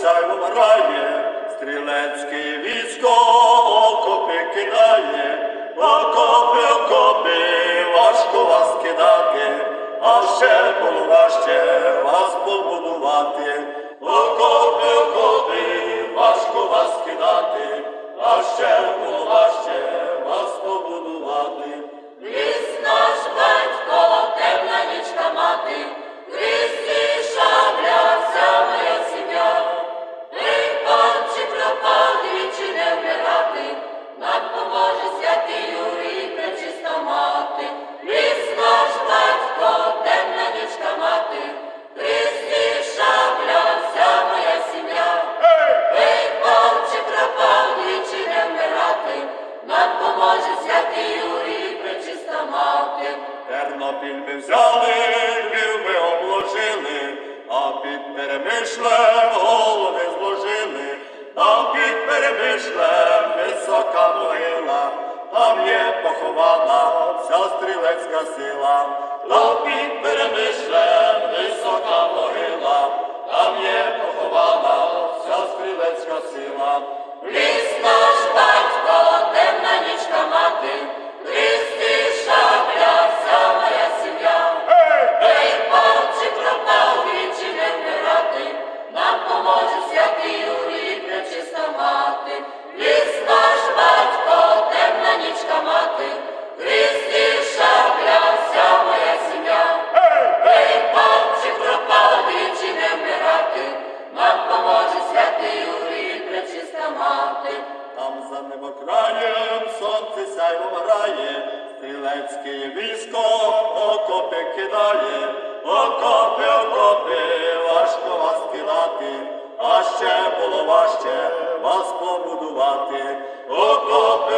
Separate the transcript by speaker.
Speaker 1: сяйво вмирає, стрілецьке військо окопи кидає, окопи, окопи, важко вас кидати, а ще було важче Ми взяли, Львів обложили, а під перемишлем голови зложили, там під перемишлем висока могила, там є похована вся стрілецька сила, там під перемишлем за небокраєм сонце сяйво вмирає, стрілецьке військо окопи кидає, окопи, окопи, важко вас кидати, а ще було важче вас побудувати. Окопи,